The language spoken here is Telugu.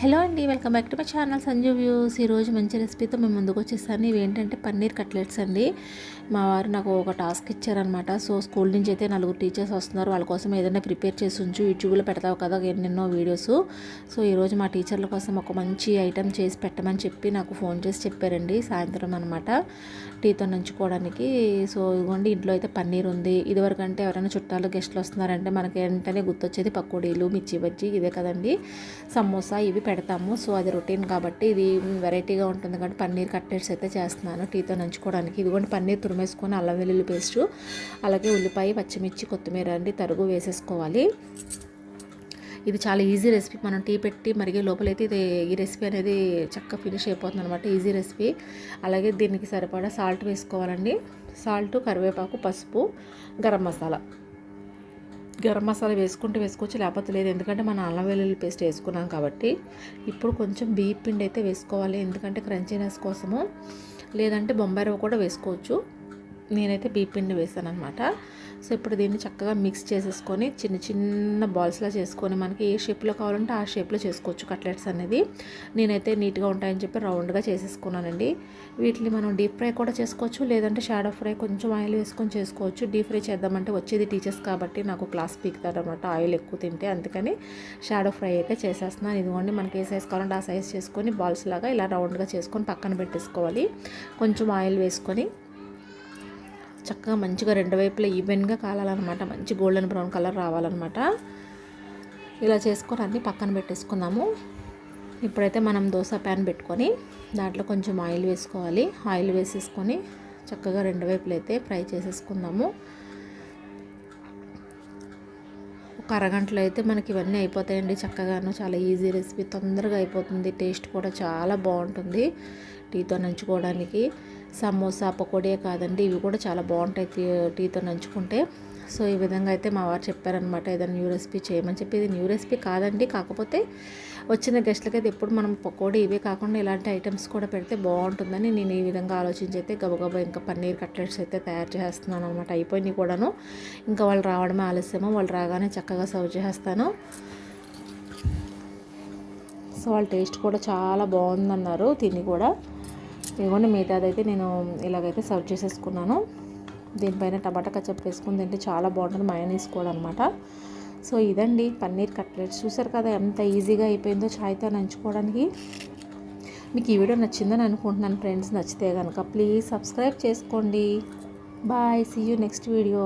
హలో అండి welcome back to my channel Sanju views. ఈరోజు మంచి రెసిపీతో మేము ముందుకు వచ్చేసాను. ఇవి ఏంటంటే పన్నీర్ కట్లెట్స్ అండి. మా వారు నాకు ఒక టాస్క్ ఇచ్చారనమాట సో స్కూల్ నుంచి అయితే నలుగురు టీచర్స్ వస్తున్నారు. వాళ్ళ కోసం ఏదైనా ప్రిపేర్ చేసి ఉంచు యూట్యూబ్లో పెడతావు కదా ఎన్నెన్నో వీడియోస్. సో ఈరోజు మా టీచర్ల కోసం ఒక మంచి ఐటెం చేసి పెట్టమని చెప్పి నాకు ఫోన్ చేసి చెప్పారండి. సాయంత్రం అనమాట టీతో నంచుకోవడానికి. సో ఇదిగోండి ఇంట్లో అయితే పన్నీర్ ఉంది. ఇదివరకు అంటే ఎవరైనా చుట్టాలు గెస్ట్లు వస్తున్నారంటే మనకి వెంటనే గుర్తొచ్చేది పకోడీలు మిర్చి బజ్జీ ఇదే కదండి. సమోసా ఇవి పెడతాము. సో అది రొటీన్ కాబట్టి ఇది వెరైటీగా ఉంటుంది. కాబట్టి పన్నీర్ కట్టెట్స్ అయితే చేస్తున్నాను టీతో నంచుకోవడానికి. ఇదిగోండి పన్నీర్ తురిమేసుకొని అల్లం వెల్లుల్లి పేస్టు అలాగే ఉల్లిపాయ పచ్చిమిర్చి కొత్తిమీర అండి తరుగు వేసేసుకోవాలి. ఇది చాలా ఈజీ రెసిపీ. మనం టీ పెట్టి మరిగే లోపలైతే ఇది ఈ రెసిపీ అనేది చక్కగా ఫినిష్ అయిపోతుంది అనమాట ఈజీ రెసిపీ. అలాగే దీనికి సరిపడా సాల్ట్ వేసుకోవాలండి. సాల్ట్ కరివేపాకు పసుపు గరం మసాలా. గరం మసాలా వేసుకుంటే వేసుకోవచ్చు లేకపోతే లేదు. ఎందుకంటే మనం అల్లం వెల్లుల్లి పేస్ట్ వేసుకున్నాం కాబట్టి ఇప్పుడు కొంచెం బియ్య పిండి అయితే వేసుకోవాలి. ఎందుకంటే క్రంచీనెస్ కోసము. లేదంటే బొంబాయి రవ్వ కూడా వేసుకోవచ్చు. నేనైతే బియ్య పిండి వేసాను అనమాట సో ఇప్పుడు దీన్ని చక్కగా మిక్స్ చేసేసుకొని చిన్న చిన్న బాల్స్లా చేసుకొని మనకి ఏ షేప్లో కావాలంటే ఆ షేప్లో చేసుకోవచ్చు కట్లెట్స్ అనేది. నేనైతే నీట్గా ఉంటాయని చెప్పి రౌండ్గా చేసేసుకున్నానండి. వీటిని మనం డీప్ ఫ్రై కూడా చేసుకోవచ్చు లేదంటే షాడో ఫ్రై కొంచెం ఆయిల్ వేసుకొని చేసుకోవచ్చు. డీప్ ఫ్రై చేద్దామంటే వచ్చేది టీచర్స్ కాబట్టి నాకు క్లాస్ పీకుతారనమాట ఆయిల్ ఎక్కువ తింటే. అందుకని షాడో ఫ్రై అయితే చేసేస్తున్నాను. ఇదిగోండి మనకి ఏ సైజ్ కావాలంటే ఆ సైజ్ చేసుకొని బాల్స్ లాగా ఇలా రౌండ్గా చేసుకొని పక్కన పెట్టేసుకోవాలి. కొంచెం ఆయిల్ వేసుకొని చక్కగా మంచిగా రెండు వైపులా ఈవెన్గా కాలాలన్నమాట. మంచి గోల్డెన్ బ్రౌన్ కలర్ రావాలన్నమాట. ఇలా చేసుకొని అన్నీ పక్కన పెట్టేసుకుందాము. ఇప్పుడైతే మనం దోశ ప్యాన్ పెట్టుకొని దాంట్లో కొంచెం ఆయిల్ వేసుకోవాలి. ఆయిల్ వేసేసుకొని చక్కగా రెండు వైపులు అయితే ఫ్రై చేసేసుకుందాము. ఒక అరగంటలో అయితే మనకి ఇవన్నీ అయిపోతాయండి చక్కగాను. చాలా ఈజీ రెసిపీ. తొందరగా అయిపోతుంది. టేస్ట్ కూడా చాలా బాగుంటుంది. టీతో నంచుకోవడానికి. సమోసా పకోడే కాదండి. ఇవి కూడా చాలా బాగుంటాయి టీ టీతో నంచుకుంటే. సో ఈ విధంగా అయితే మా వారు చెప్పారనమాట ఏదైనా న్యూ రెసిపీ చేయమని చెప్పి. ఇది న్యూ రెసిపీ కాదండి కాకపోతే వచ్చిన గెస్ట్లకి అయితే ఎప్పుడు మనం పకోడీ ఇవే కాకుండా ఇలాంటి ఐటమ్స్ కూడా పెడితే బాగుంటుందని నేను ఈ విధంగా ఆలోచించి అయితే గబగబా ఇంకా పన్నీర్ కట్లెట్స్ అయితే తయారు చేస్తున్నాను అనమాట అయిపోయినాయి కూడాను. ఇంకా వాళ్ళు రావడమే ఆలస్యమో వాళ్ళు రాగానే చక్కగా సర్వ్ చేస్తాను. సో వాళ్ళ టేస్ట్ కూడా చాలా బాగుందన్నారు తిని కూడా. ఇదిగోండి మిగతాదైతే నేను ఇలాగైతే సర్వ్ చేసేసుకున్నాను. దీనిపైన టమాటా కచ్చప్ వేసుకుని తింటే చాలా బాగుంటుంది. మయోనీస్ కూడా అనమాట సో ఇదండి పన్నీర్ కట్లెట్స్ చూసారు కదా ఎంత ఈజీగా అయిపోయిందో ఛాయ్తో నంచుకోవడానికి. మీకు ఈ వీడియో నచ్చిందని అనుకుంటున్నాను ఫ్రెండ్స్. నచ్చితే కనుక ప్లీజ్ సబ్స్క్రైబ్ చేసుకోండి. Bye. See you next video